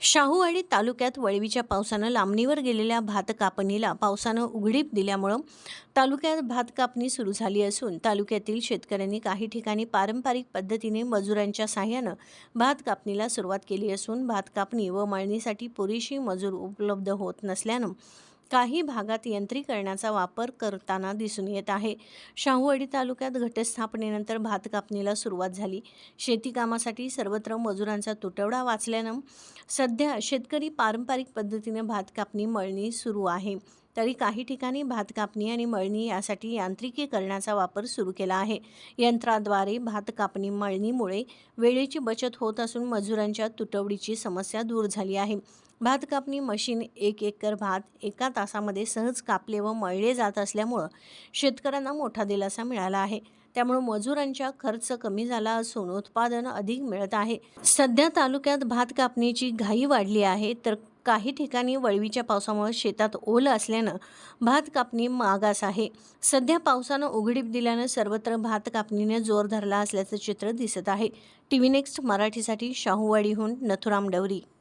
शाहूवाडी तालुक्यात वळवीच्या पावसानं लांबणीवर गेलेल्या भात कापणीला पावसानं उघडीप दिल्यामुळं तालुक्यात भात कापणी सुरू झाली असून तालुक्यातील शेतकऱ्यांनी काही ठिकाणी पारंपरिक पद्धतीने मजुरांच्या साह्यानं भात कापणीला सुरुवात केली असून भात कापणी व मळणीसाठी पुरेशी मजूर उपलब्ध होत नसल्यानं काही भागात यंत्रीकरणाचा वापर करताना दिसून येत आहे. शाहूवाडी तालुक्यात घटस्थापनेनंतर भात कापणीला सुरुवात झाली. शेती कामासाठी सर्वत्र मजुरांचा तुटवडा वाचल्यानं सध्या शेतकरी पारंपरिक पद्धतीने भात कापणी मळणी सुरू आहे. तरी काही ठिकाणी भात कापणी आणि मळणी यासाठी यांत्रिकीकरणाचा वापर सुरू केला आहे. यंत्राद्वारे भात कापणी मळणीमुळे वेळेची बचत होत असून मजुरांच्या तुटवडीची समस्या दूर झाली आहे. भात कापणी मशीन एक एकर भात एका तासामध्ये सहज कापले व मळले जात असल्यामुळं शेतकऱ्यांना मोठा दिलासा मिळाला आहे. त्यामुळे मजुरांच्या खर्च कमी झाला असून उत्पादन अधिक मिळत आहे. सध्या तालुक्यात भात कापणीची घाई वाढली आहे तर काही ठिकाणी वळवीच्या पावसामुळे शेतात ओल असल्यानं भात कापणी मागास आहे. सध्या पावसानं उघडीप दिल्यानं सर्वत्र भात कापणीने जोर धरला असल्याचं चित्र दिसत आहे. टी व्ही नेक्स्ट मराठीसाठी शाहूवाडीहून नथुराम डवरी.